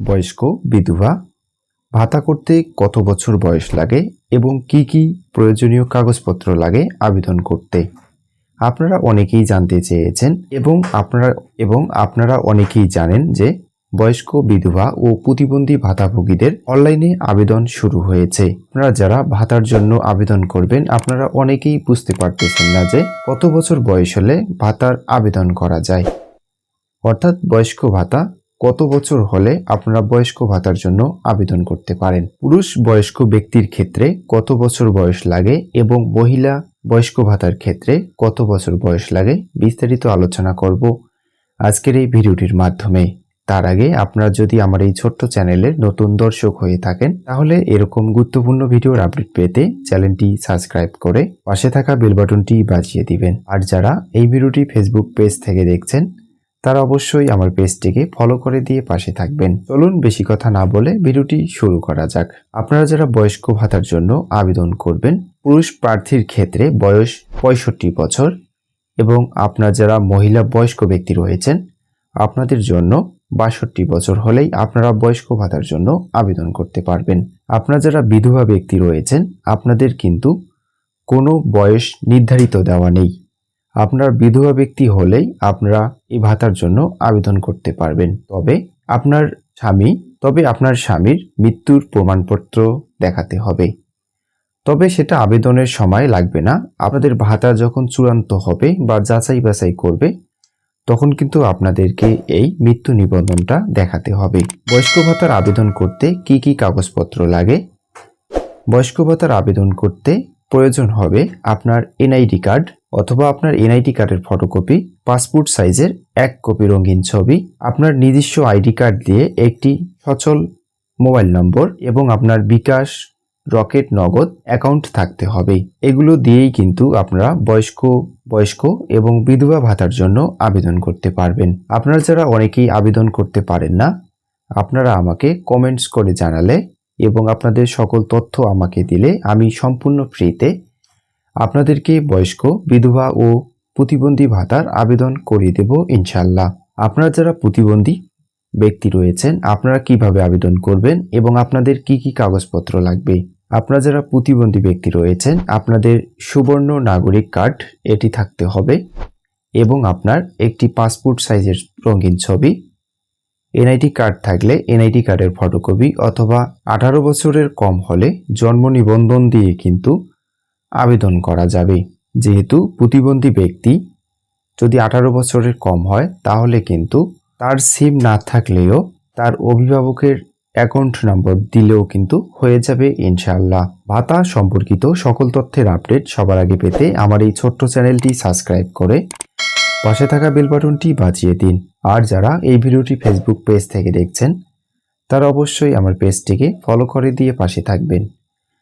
বয়স্ক, বিধবা, ভাতা করতে কত বছর বয়স লাগে এবং কি কি প্রয়োজনীয় কাগজপত্র লাগে আবেদন করতে? আপনারা অনেকেই জানতে চেয়েছেন এবং আপনারা এবং আপনারা অনেকেই জানেন যে বয়স্ক, বিধবা ও প্রতিবন্ধী ভাতাভোগীদের অনলাইনে আবেদন শুরু হয়েছে। আপনারা যারা ভাতার জন্য আবেদন করবেন, আপনারা অনেকেই বুঝতে পারতেছেন না যে কত বছর বয়স হলে ভাতার আবেদন করা যায়। অর্থাৎ বয়স্ক ভাতা কত বছর হলে আপনারা বয়স্ক ভাতার জন্য আবেদন করতে পারেন? পুরুষ বয়স্ক ব্যক্তির ক্ষেত্রে কত বছর বয়স লাগে এবং মহিলা বয়স্ক ভাতার ক্ষেত্রে কত বছর বয়স লাগে? বিস্তারিত আলোচনা করব আজকের এই ভিডিওটির মাধ্যমে। তার আগে আপনারা যদি আমার এই ছোট্ট চ্যানেলের নতুন দর্শক হয়ে থাকেন, তাহলে এরকম গুরুত্বপূর্ণ ভিডিওর আপডেট পেতে চ্যানেলটি সাবস্ক্রাইব করে পাশে থাকা বেল বাটনটি বাজিয়ে দিবেন। আর যারা এই ভিডিওটি ফেসবুক পেজ থেকে দেখছেন তারা অবশ্যই আমার পেজটিকে ফলো করে দিয়ে পাশে থাকবেন। চলুন বেশি কথা না বলে ভিডিওটি শুরু করা যাক। আপনারা যারা বয়স্ক ভাতার জন্য আবেদন করবেন, পুরুষ প্রার্থীর ক্ষেত্রে বয়স পঁয়ষট্টি বছর এবং আপনার যারা মহিলা বয়স্ক ব্যক্তি রয়েছেন, আপনাদের জন্য বাষট্টি বছর হলেই আপনারা বয়স্ক ভাতার জন্য আবেদন করতে পারবেন। আপনারা যারা বিধবা ব্যক্তি রয়েছেন, আপনাদের কিন্তু কোনো বয়স নির্ধারিত দেওয়া নেই। আপনার বিধবা ব্যক্তি হলেই আপনারা এই ভাতার জন্য আবেদন করতে পারবেন। তবে আপনার স্বামী, তবে আপনার স্বামীর মৃত্যুর প্রমাণপত্র দেখাতে হবে। তবে সেটা আবেদনের সময় লাগবে না। আপনাদের ভাতা যখন চূড়ান্ত হবে বা যাচাই বাছাই করবে, তখন কিন্তু আপনাদেরকে এই মৃত্যু নিবন্ধনটা দেখাতে হবে। বয়স্ক ভাতার আবেদন করতে কি কি কাগজপত্র লাগে? বয়স্ক ভাতার আবেদন করতে প্রয়োজন হবে আপনার এনআইডি কার্ড অথবা আপনার এনআইডি কার্ডের ফটোকপি পাসপোর্ট সাইজের এক কপি রঙিন ছবি, আপনার নিজস্ব আইডি কার্ড দিয়ে একটি সচল মোবাইল নম্বর এবং আপনার বিকাশ রকেট নগদ অ্যাকাউন্ট থাকতে হবে। এগুলো দিয়েই কিন্তু আপনারা বয়স্ক বয়স্ক এবং বিধবা ভাতার জন্য আবেদন করতে পারবেন। আপনারা যারা অনেকেই আবেদন করতে পারেন না, আপনারা আমাকে কমেন্টস করে জানালে এবং আপনাদের সকল তথ্য আমাকে দিলে আমি সম্পূর্ণ ফ্রিতে আপনাদেরকে বয়স্ক, বিধবা ও প্রতিবন্ধী ভাতার আবেদন করিয়ে দেব ইনশাল্লাহ আপনারা যারা প্রতিবন্ধী ব্যক্তি রয়েছেন, আপনারা কীভাবে আবেদন করবেন এবং আপনাদের কি কি কাগজপত্র লাগবে? আপনারা যারা প্রতিবন্ধী ব্যক্তি রয়েছেন, আপনাদের সুবর্ণ নাগরিক কার্ড এটি থাকতে হবে এবং আপনার একটি পাসপোর্ট সাইজের রঙিন ছবি, এনআইডি কার্ড থাকলে এনআইডি কার্ডের ফটোকপি অথবা আঠারো বছরের কম হলে জন্ম নিবন্ধন দিয়ে কিন্তু আবেদন করা যাবে। যেহেতু প্রতিবন্ধী ব্যক্তি যদি আঠারো বছরের কম হয়, তাহলে কিন্তু তার সিম না থাকলেও তার অভিভাবকের অ্যাকাউন্ট নম্বর দিলেও কিন্তু হয়ে যাবে ইনশাআল্লাহ। ভাতা সম্পর্কিত সকল তথ্যের আপডেট সবার আগে পেতে আমার এই ছোট্ট চ্যানেলটি সাবস্ক্রাইব করে পাশে থাকা বেল বাটনটি বাজিয়ে দিন। আর যারা এই ভিডিওটি ফেসবুক পেজ থেকে দেখছেন, তারা অবশ্যই আমার পেজটিকে ফলো করে দিয়ে পাশে থাকবেন।